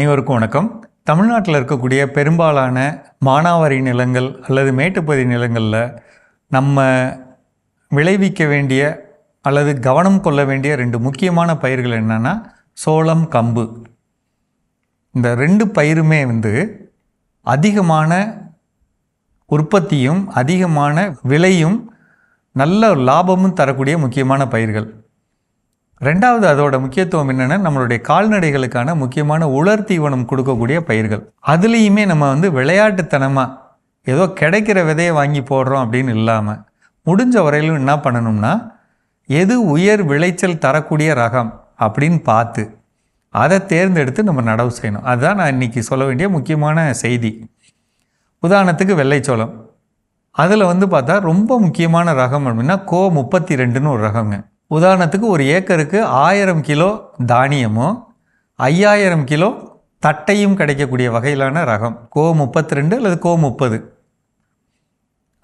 அனைவருக்கும் வணக்கம். தமிழ்நாட்டில் இருக்கக்கூடிய பெரும்பாலான மானாவாரி நிலங்கள் அல்லது மேட்டுப்பகுதி நிலங்களில் நம்ம விளைவிக்க வேண்டிய அல்லது கவனம் கொள்ள வேண்டிய ரெண்டு முக்கியமான பயிர்கள் என்னென்னா சோளம் கம்பு. இந்த ரெண்டு பயிருமே வந்து அதிகமான உற்பத்தியும் அதிகமான விலையும் நல்ல லாபமும் தரக்கூடிய முக்கியமான பயிர்கள். ரெண்டாவது அதோட முக்கியத்துவம் என்னென்னா நம்மளுடைய கால்நடைகளுக்கான முக்கியமான உலர் தீவனம் கொடுக்கக்கூடிய பயிர்கள். அதுலேயுமே நம்ம வந்து விளையாட்டுத்தனமாக ஏதோ கிடைக்கிற விதையை வாங்கி போடுறோம் அப்படின்னு இல்லாமல் முடிஞ்ச வரையிலும் என்ன பண்ணணும்னா எது உயர் விளைச்சல் தரக்கூடிய ரகம் அப்படின்னு பார்த்து அதை தேர்ந்தெடுத்து நம்ம நடவு செய்யணும். அதுதான் நான் இன்றைக்கி சொல்ல வேண்டிய முக்கியமான செய்தி. உதாரணத்துக்கு வெள்ளைச்சோளம். அதில் வந்து பார்த்தா ரொம்ப முக்கியமான ரகம் அப்படின்னா கோ முப்பத்தி ரெண்டுன்னு ஒரு ரகங்க. உதாரணத்துக்கு ஒரு ஏக்கருக்கு ஆயிரம் கிலோ தானியமும் ஐயாயிரம் கிலோ தட்டையும் கிடைக்கக்கூடிய வகையிலான ரகம் கோ முப்பத்தி ரெண்டு அல்லது கோ முப்பது.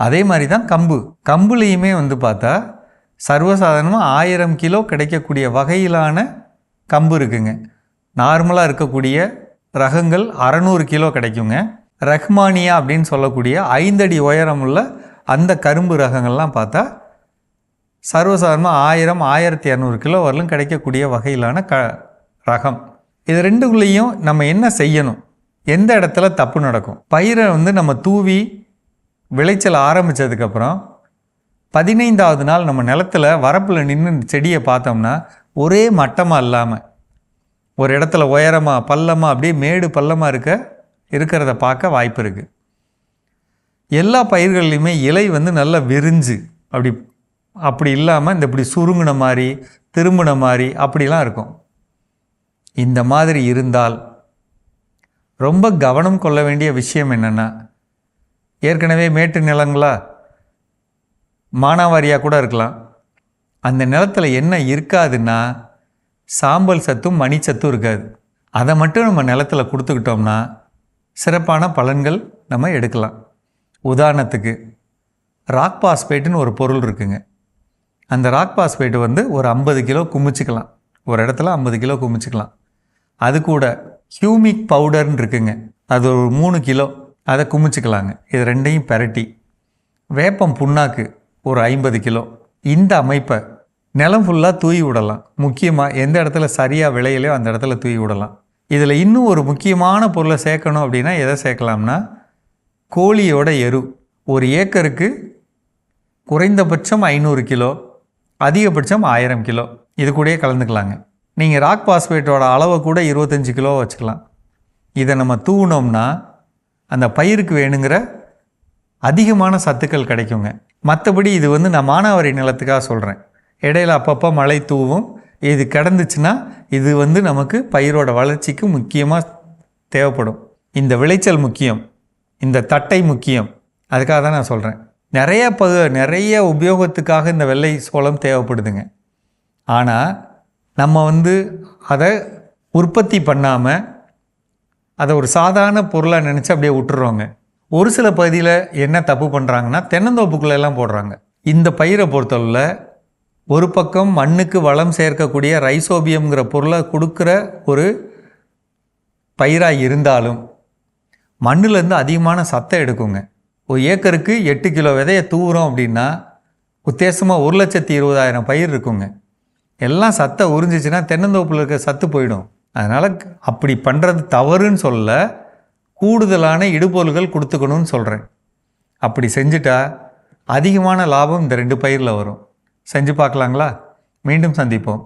அதே மாதிரி தான் கம்பு. கம்புலேயுமே வந்து பார்த்தா சர்வசாதாரணமாக ஆயிரம் கிலோ கிடைக்கக்கூடிய வகையிலான கம்பு இருக்குங்க. நார்மலாக இருக்கக்கூடிய ரகங்கள் அறநூறு கிலோ கிடைக்குங்க. ரஹ்மானியா அப்படின்னு சொல்லக்கூடிய ஐந்தடி உயரமுள்ள அந்த கரும்பு ரகங்கள்லாம் பார்த்தா சர்வசாதாரணமாக ஆயிரம் ஆயிரத்தி இரநூறு கிலோ வரலும் கிடைக்கக்கூடிய வகையிலான க ரகம். இது ரெண்டுக்குள்ளேயும் நம்ம என்ன செய்யணும்? எந்த இடத்துல தப்பு நடக்கும்? பயிரை வந்து நம்ம தூவி விளைச்சல் ஆரம்பித்ததுக்கப்புறம் பதினைந்தாவது நாள் நம்ம நிலத்தில் வரப்பில் நின்று செடியை பார்த்தோம்னா ஒரே மட்டமாக இல்லாமல் ஒரு இடத்துல உயரமாக பள்ளமாக அப்படியே மேடு பள்ளமாக இருக்க இருக்கிறத பார்க்க வாய்ப்பு இருக்குது எல்லா பயிர்கள்லையுமே இலை வந்து நல்லா விரிஞ்சு அப்படி அப்படி இல்லாமல் இந்த இப்படி சுருங்கின மாதிரி திரும்பின மாதிரி அப்படிலாம் இருக்கும். இந்த மாதிரி இருந்தால் ரொம்ப கவனம் கொள்ள வேண்டிய விஷயம் என்னென்னா ஏற்கனவே மேட்டு நிலங்களா? மானாவாரியாக கூட இருக்கலாம். அந்த நிலத்தில் என்ன இருக்காதுன்னா சாம்பல் சத்தும் மணிச்சத்தும் இருக்காது. அதை மட்டும் நம்ம நிலத்தில் கொடுத்துக்கிட்டோம்னா சிறப்பான பலன்கள் நம்ம எடுக்கலாம். உதாரணத்துக்கு ராக் பாஸ்பேட்டுன்னு ஒரு பொருள் இருக்குங்க. அந்த ராக் பாஸ்பேட்டு வந்து ஒரு ஐம்பது கிலோ குமிச்சிக்கலாம். ஒரு இடத்துல ஐம்பது கிலோ குமிச்சிக்கலாம். அது கூட ஹியூமிக் பவுடர்னு இருக்குங்க. அது ஒரு மூணு கிலோ. அதை குமிச்சிக்கலாங்க. இது ரெண்டையும் பெரட்டி. வேப்பம் புண்ணாக்கு ஒரு ஐம்பது கிலோ. இந்த அமைப்பை நிலம் ஃபுல்லாக தூய் விடலாம். முக்கியமாக எந்த இடத்துல சரியாக விளையலையோ அந்த இடத்துல தூவி விடலாம். இதில் இன்னும் ஒரு முக்கியமான பொருளை சேர்க்கணும் அப்படின்னா எதை சேர்க்கலாம்னா கோழியோட எரு. ஒரு ஏக்கருக்கு குறைந்தபட்சம் ஐநூறு கிலோ. அதிகபட்சம் ஆயிரம் கிலோ. இது கூடயே கலந்துக்கலாங்க. நீங்கள் ராக் பாஸ்பேட்டோட அளவை கூட இருபத்தஞ்சி கிலோ வச்சுக்கலாம். இதை நம்ம தூவினோம்னா அந்த பயிருக்கு வேணுங்கிற அதிகமான சத்துக்கள் கிடைக்குங்க. மற்றபடி இது வந்து நான் மானாவாரி நிலத்துக்காக சொல்கிறேன் இடையில அப்பப்போ மழை தூவும். இது கிடந்துச்சுன்னா இது வந்து நமக்கு பயிரோட வளர்ச்சிக்கு முக்கியமாக தேவைப்படும். இந்த விளைச்சல் முக்கியம். இந்த தட்டை முக்கியம். அதுக்காக தான் நான் சொல்கிறேன் நிறைய ப நிறைய உபயோகத்துக்காக இந்த வெள்ளை சோளம் தேவைப்படுதுங்க. ஆனால் நம்ம வந்து அதை உற்பத்தி பண்ணாமல் அதை ஒரு சாதாரண பொருளாக நினச்சி அப்படியே விட்டுறோங்க. ஒரு சில பகுதியில் என்ன தப்பு பண்ணுறாங்கன்னா தென்னந்தோப்புக்குள்ள எல்லாம் போடுறாங்க. இந்த பயிரை பொறுத்தளவில் ஒரு பக்கம் மண்ணுக்கு வளம் சேர்க்கக்கூடிய ரைசோபியம்ங்கிற பொருளை கொடுக்குற ஒரு பயிராக இருந்தாலும் மண்ணுலேருந்து அதிகமான சத்தை எடுக்குங்க. ஒரு ஏக்கருக்கு எட்டு கிலோ விதையை தூவுறோம் அப்படின்னா உத்தேசமாக ஒரு லட்சத்தி இருபதாயிரம் பயிர் இருக்குங்க. எல்லாம் சத்தை உறிஞ்சிச்சுன்னா தென்னந்தோப்பில் இருக்க சத்து போயிடும். அதனால் அப்படி பண்ணுறது தவறுன்னு சொல்ல கூடுதலான இடுபொருள்கள் கொடுத்துக்கணும்னு சொல்கிறேன் அப்படி செஞ்சுட்டா அதிகமான லாபம் இந்த ரெண்டு பயிரில் வரும். செஞ்சு பார்க்கலாங்களா? மீண்டும் சந்திப்போம்.